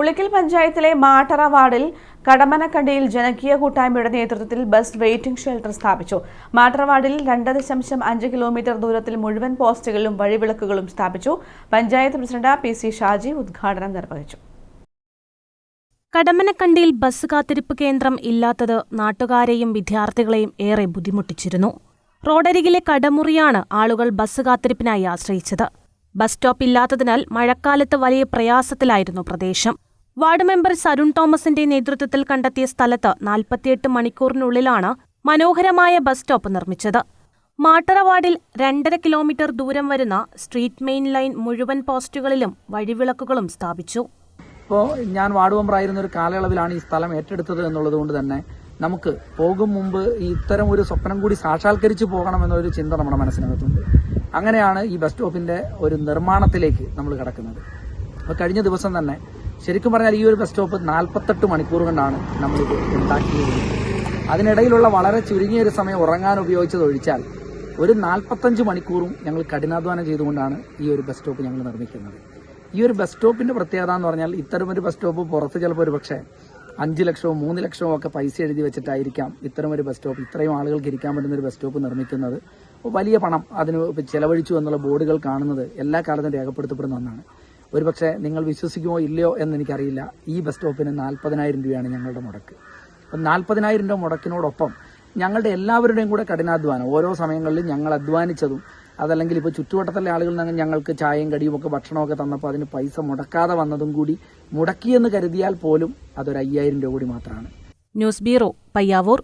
പുളിക്കൽ പഞ്ചായത്തിലെ മാട്ടറ വാർഡിൽ കടമനക്കണ്ടിയിൽ ജനകീയ കൂട്ടായ്മയുടെ നേതൃത്വത്തിൽ ബസ് വെയിറ്റിംഗ് ഷെൽട്ടർ സ്ഥാപിച്ചു. മാട്ടറ വാർഡിൽ രണ്ട് ദശാംശം അഞ്ച് കിലോമീറ്റർ ദൂരത്തിൽ മുഴുവൻ പോസ്റ്റുകളിലും വഴിവിളക്കുകളും സ്ഥാപിച്ചു. Panchayat president P C Shaji ഉദ്ഘാടനം നിർവഹിച്ചു. കടമനക്കണ്ടിയിൽ ബസ് കാത്തിരിപ്പ് കേന്ദ്രം ഇല്ലാത്തത് നാട്ടുകാരെയും വിദ്യാർത്ഥികളെയും ഏറെ ബുദ്ധിമുട്ടിച്ചിരുന്നു. റോഡരികിലെ കടമുറിയാണ് ആളുകൾ ബസ് കാത്തിരിപ്പിനായി ആശ്രയിച്ചത്. ബസ് സ്റ്റോപ്പ് ഇല്ലാത്തതിനാൽ മഴക്കാലത്ത് വലിയ പ്രയാസത്തിലായിരുന്നു പ്രദേശം. വാർഡ് മെമ്പർ സരുൺ തോമസിന്റെ നേതൃത്വത്തിൽ കണ്ടെത്തിയ സ്ഥലത്ത് നാൽപ്പത്തിയെട്ട് മണിക്കൂറിനുള്ളിലാണ് മനോഹരമായ ബസ് സ്റ്റോപ്പ് നിർമ്മിച്ചത്. മാട്ടറ വാർഡിൽ രണ്ടര കിലോമീറ്റർ ദൂരം വരുന്ന സ്ട്രീറ്റ് മെയിൻ ലൈൻ മുഴുവൻ പോസ്റ്റുകളിലും വഴിവിളക്കുകളും സ്ഥാപിച്ചു. ഇപ്പോൾ ഞാൻ വാർഡ് മെമ്പറായിരുന്ന ഒരു കാലയളവിലാണ് ഈ സ്ഥലം ഏറ്റെടുത്തത് എന്നുള്ളത് കൊണ്ട് തന്നെ നമുക്ക് പോകും മുമ്പ് ഇത്തരം ഒരു സ്വപ്നം കൂടി സാക്ഷാത്കരിച്ചു പോകണം എന്നൊരു ചിന്ത നമ്മുടെ മനസ്സിനകത്തുണ്ട്. അങ്ങനെയാണ് ഈ ബസ് സ്റ്റോപ്പിന്റെ ഒരു നിർമ്മാണത്തിലേക്ക് നമ്മൾ കിടക്കുന്നത്. അപ്പോൾ കഴിഞ്ഞ ദിവസം തന്നെ ശരിക്കും പറഞ്ഞാൽ ഈ ഒരു ബസ് സ്റ്റോപ്പ് നാൽപ്പത്തെട്ട് മണിക്കൂർ കൊണ്ടാണ് നമ്മൾ ഉണ്ടാക്കിയത്. അതിനിടയിലുള്ള വളരെ ചുരുങ്ങിയ ഒരു സമയം ഉറങ്ങാൻ ഉപയോഗിച്ചത് ഒഴിച്ചാൽ ഒരു നാൽപ്പത്തഞ്ച് മണിക്കൂറും ഞങ്ങൾ കഠിനാധ്വാനം ചെയ്തുകൊണ്ടാണ് ഈ ഒരു ബസ് സ്റ്റോപ്പ് ഞങ്ങൾ നിർമ്മിക്കുന്നത്. ഈ ഒരു ബസ് സ്റ്റോപ്പിന്റെ പ്രത്യേകത എന്ന് പറഞ്ഞാൽ ഇത്തരമൊരു ബസ് സ്റ്റോപ്പ് പുറത്ത് ചിലപ്പോൾ ഒരു പക്ഷേ അഞ്ച് ലക്ഷവും മൂന്ന് ലക്ഷവും ഒക്കെ പൈസ എഴുതി വെച്ചിട്ടായിരിക്കാം ഇത്തരമൊരു ബസ് സ്റ്റോപ്പ് ഇത്രയും ആളുകൾക്ക് ഇരിക്കാൻ പറ്റുന്ന ഒരു ബസ് സ്റ്റോപ്പ് നിർമ്മിക്കുന്നത്. വലിയ പണം അതിന് ചെലവഴിച്ചു എന്നുള്ള ബോർഡുകൾ കാണുന്നത് എല്ലാ കാലത്തും രേഖപ്പെടുത്തപ്പെടുന്ന ഒന്നാണ്. ഒരുപക്ഷെ നിങ്ങൾ വിശ്വസിക്കുമോ ഇല്ലയോ എന്ന് എനിക്കറിയില്ല. ഈ ബസ് സ്റ്റോപ്പിന് നാൽപ്പതിനായിരം രൂപയാണ് ഞങ്ങളുടെ മുടക്ക്. അപ്പം നാൽപ്പതിനായിരം രൂപ മുടക്കിനോടൊപ്പം ഞങ്ങളുടെ എല്ലാവരുടെയും കൂടെ കഠിനാധ്വാനം. ഓരോ സമയങ്ങളിലും ഞങ്ങൾ അധ്വാനിച്ചതും അതല്ലെങ്കിൽ ഇപ്പോൾ ചുറ്റുവട്ടത്തിലെ ആളുകൾ ഞങ്ങൾക്ക് ചായയും കടിയും ഒക്കെ ഭക്ഷണമൊക്കെ തന്നപ്പോൾ അതിന് പൈസ മുടക്കാതെ വന്നതും കൂടി മുടക്കിയെന്ന് കരുതിയാൽ പോലും അതൊരു അയ്യായിരം രൂപ കൂടി മാത്രമാണ്. News bureau Payyavoor.